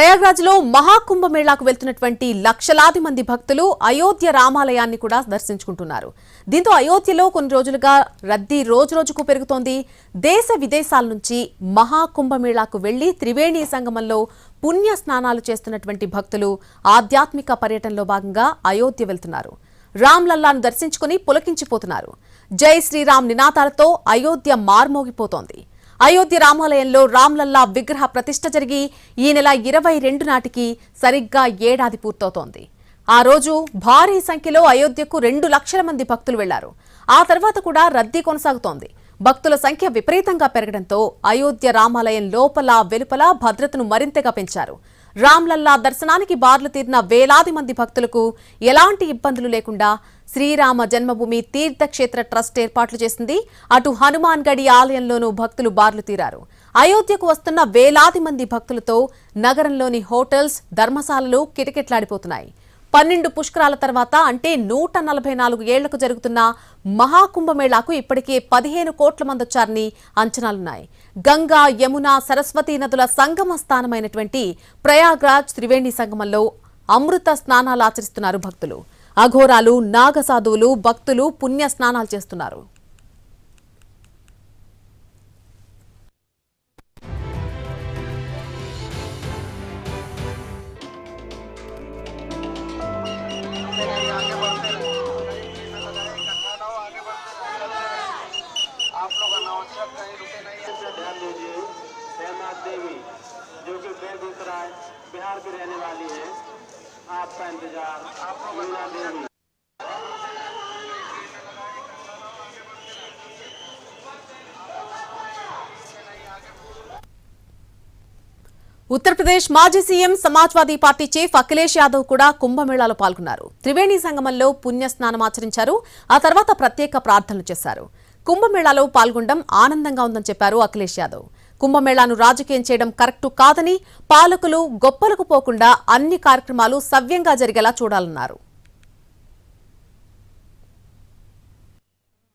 ప్రయాగ్రాజ్లో మహాకుంభమేళాకు వెళ్తున్నటువంటి లక్షలాది మంది భక్తులు అయోధ్య రామాలయాన్ని కూడా దర్శించుకుంటున్నారు. దీంతో అయోధ్యలో కొన్ని రోజులుగా రద్దీ రోజు రోజుకు పెరుగుతోంది. దేశ విదేశాల నుంచి మహాకుంభమేళాకు వెళ్ళి త్రివేణి సంగమంలో పుణ్య స్నానాలు చేస్తున్నటువంటి భక్తులు ఆధ్యాత్మిక పర్యటనలో భాగంగా అయోధ్య వెళ్తున్నారు. రామ్లల్లాను దర్శించుకుని పులకించిపోతున్నారు. జై శ్రీరామ్ నినాదాలతో అయోధ్య మార్మోగిపోతోంది. అయోధ్య రామాలయంలో రామ్లల్లా విగ్రహ ప్రతిష్ట జరిగి ఈ నెల ఇరవై రెండు నాటికి సరిగ్గా ఏడాది పూర్తవుతోంది. ఆ రోజు భారీ సంఖ్యలో అయోధ్యకు రెండు లక్షల మంది భక్తులు వెళ్ళారు. ఆ తర్వాత కూడా రద్దీ కొనసాగుతోంది. భక్తుల సంఖ్య విపరీతంగా పెరగడంతో అయోధ్య రామాలయం లోపల వెలుపల భద్రతను మరింతగా పెంచారు. రామ్లల్లా దర్శనానికి బార్లు తీరిన వేలాది మంది భక్తులకు ఎలాంటి ఇబ్బందులు లేకుండా శ్రీరామ జన్మభూమి తీర్థక్షేత్ర ట్రస్ట్ ఏర్పాట్లు చేసింది. అటు హనుమాన్ గడి ఆలయంలోనూ భక్తులు బార్లు తీరారు. అయోధ్యకు వస్తున్న వేలాది మంది భక్తులతో నగరంలోని హోటల్స్ ధర్మశాలలు కిటకిట్లాడిపోతున్నాయి. పన్నెండు పుష్కరాల తర్వాత అంటే నూట నలభై నాలుగు ఏళ్ళకు జరుగుతున్న మహాకుంభమేళాకు ఇప్పటికే పదిహేను కోట్ల మంది వచ్చారని అంచనాలున్నాయి. గంగా యమున సరస్వతీ నదుల సంగమ స్థానమైనటువంటి ప్రయాగ్రాజ్ త్రివేణి సంగమంలో అమృత స్నానాలు ఆచరిస్తున్నారు భక్తులు. అఘోరాలు నాగసాధువులు భక్తులు పుణ్య స్నానాలు చేస్తున్నారు. आप लोग अनावश्यक कहीं रुके नहीं है। ध्यान दीजिए हेमनाथ देवी जो कि बेगूसराय बिहार की रहने वाली है। आपका इंतज़ार आप लोग मीना देवी। ఉత్తరప్రదేశ్ మాజీ CM Samajwadi party chief Akhilesh Yadav కూడా కుంభమేళాలో పాల్గొన్నారు. త్రివేణి సంగమంలో పుణ్యస్నానం ఆచరించారు. ఆ తర్వాత ప్రత్యేక ప్రార్థనలు చేశారు. కుంభమేళాలో పాల్గొనడం ఆనందంగా ఉందని చెప్పారు అఖిలేష్ యాదవ్. కుంభమేళాను రాజకీయం చేయడం కరెక్టు కాదని పాలకులు గొప్పలకు పోకుండా అన్ని కార్యక్రమాలు సవ్యంగా జరిగేలా చూడాలన్నారు.